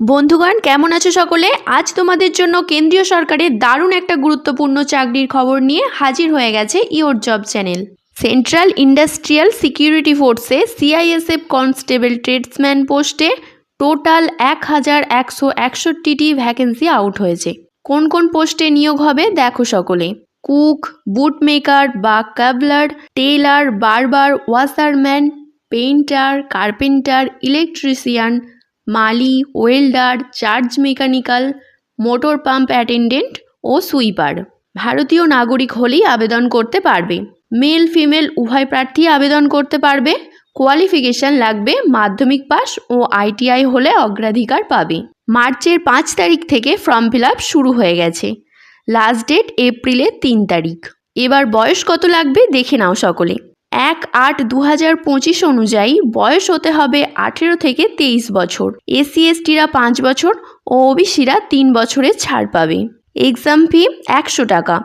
বন্ধুগণ, কেমন আছো সকলে? আজ তোমাদের জন্য কেন্দ্রীয় সরকারের দারুণ একটা গুরুত্বপূর্ণ চাকরির খবর নিয়ে হাজির হয়ে গেছে your job channel. Central industrial security ফোর্সে CISF constable tradesman পোস্টে টোটাল এক হাজার একশো একষট্টিটি ভ্যাকেন্সি আউট হয়েছে। কোন কোন পোস্টে নিয়োগ হবে দেখো সকলে। কুক বুট মেকার বা cobbler tailor barber, washerman, painter, carpenter, electrician মালি, welder, charge mechanical, motor pump attendant ও সুইপার। ভারতীয় নাগরিক হলেই আবেদন করতে পারবে। মেল, ফিমেল, উভয় প্রার্থী আবেদন করতে পারবে। কোয়ালিফিকেশন লাগবে, মাধ্যমিক পাস ও আইটিআই হলে অগ্রাধিকার পাবে। মার্চের পাঁচ তারিখ থেকে ফর্ম ফিল শুরু হয়ে গেছে। লাস্ট ডেট এপ্রিলের তিন তারিখ। এবার বয়স কত লাগবে দেখে নাও সকলে। এক আট দু হাজার পঁচিশ অনুযায়ী বয়স হতে হবে আঠেরো থেকে তেইশ বছর। এসসি এসটিরা পাঁচ বছর ও ওবিসিরা তিন বছরের ছাড় পাবে। এক্সাম ফি একশো টাকা।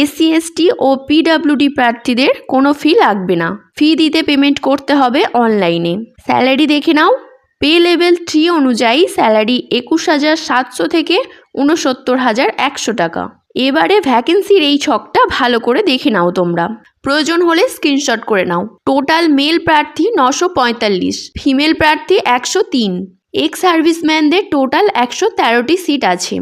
এসসি এসটি ও পিডাব্লিউডি প্রার্থীদের কোনো ফি লাগবে না। ফি দিতে পেমেন্ট করতে হবে অনলাইনে। স্যালারি দেখে নাও। পে লেভেল থ্রি অনুযায়ী স্যালারি একুশ হাজার সাতশো থেকে উনসত্তর হাজার একশো টাকা। এবারে ভ্যাকেন্সির এই ছকটা ভালো করে দেখে নাও তোমরা। প্রয়োজন হলে স্ক্রিনশট করে নাও। টোটাল মেল প্রার্থী নশো পঁয়তাল্লিশ ফিমেল প্রার্থী একশো তিন। এক্স সার্ভিসম্যানদের টোটাল একশো তেরোটি সিট আছে।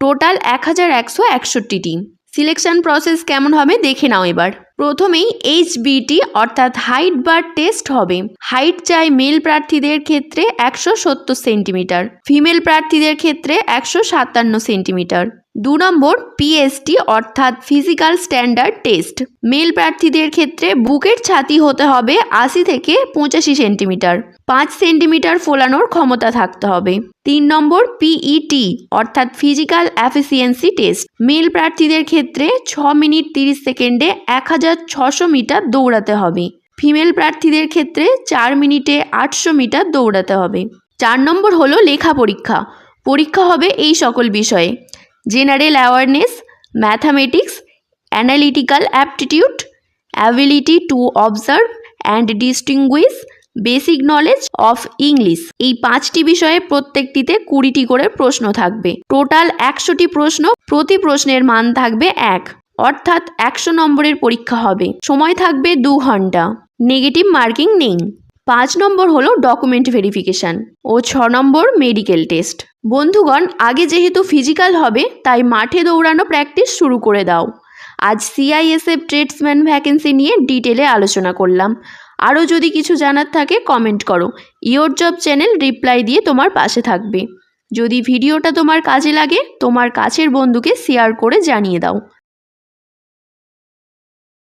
টোটাল এক হাজার একশো একষট্টিটি। সিলেকশন প্রসেস কেমন হবে দেখে নাও এবার। প্রথমেই এইচবিটি অর্থাৎ হাইট বার টেস্ট হবে। হাইট চাই মেল প্রার্থীদের ক্ষেত্রে একশো সত্তর সেন্টিমিটার ফিমেল প্রার্থীদের ক্ষেত্রে একশো সাতান্ন সেন্টিমিটার দু নম্বর পিএসটি অর্থাৎ ফিজিক্যাল স্ট্যান্ডার্ড টেস্ট মেল প্রার্থীদের ক্ষেত্রে বুকের ছাতি হতে হবে আশি থেকে পঁচাশি সেন্টিমিটার। পাঁচ সেন্টিমিটার ফোলানোর ক্ষমতা থাকতে হবে। তিন নম্বর পিইটি অর্থাৎ ফিজিক্যাল অ্যাফিসিয়েন্সি টেস্ট মেল প্রার্থীদের ক্ষেত্রে ছ মিনিট তিরিশ সেকেন্ডে এক হাজার ছশো মিটার দৌড়াতে হবে। ফিমেল প্রার্থীদের ক্ষেত্রে চার মিনিটে আটশো মিটার দৌড়াতে হবে। চার নম্বর হলো লেখা পরীক্ষা। পরীক্ষা হবে এই সকল বিষয়ে। General awareness mathematics analytical aptitude ability to observe and distinguish basic knowledge of English এই পাঁচটি বিষয়ে প্রত্যেকটিতে কুড়িটি করে প্রশ্ন থাকবে। টোটাল একশোটি প্রশ্ন প্রতি প্রশ্নের মান থাকবে এক। অর্থাৎ একশো নম্বরের পরীক্ষা হবে। সময় থাকবে দু ঘণ্টা। নেগেটিভ মার্কিং নেই। পাঁচ নম্বর হলো ডকুমেন্ট ভেরিফিকেশান ও ছ নম্বর মেডিকেল টেস্ট বন্ধুগণ, আগে যেহেতু ফিজিক্যাল হবে, তাই মাঠে দৌড়ানো প্র্যাকটিস শুরু করে দাও। আজ সিআইএসএফ ট্রেডসম্যান ভ্যাকেন্সি নিয়ে ডিটেলে আলোচনা করলাম। আরও যদি কিছু জানার থাকে কমেন্ট করো। ইয়োর জব চ্যানেল রিপ্লাই দিয়ে তোমার পাশে থাকবে। যদি ভিডিওটা তোমার কাজে লাগে, তোমার কাছের বন্ধুকে শেয়ার করে জানিয়ে দাও।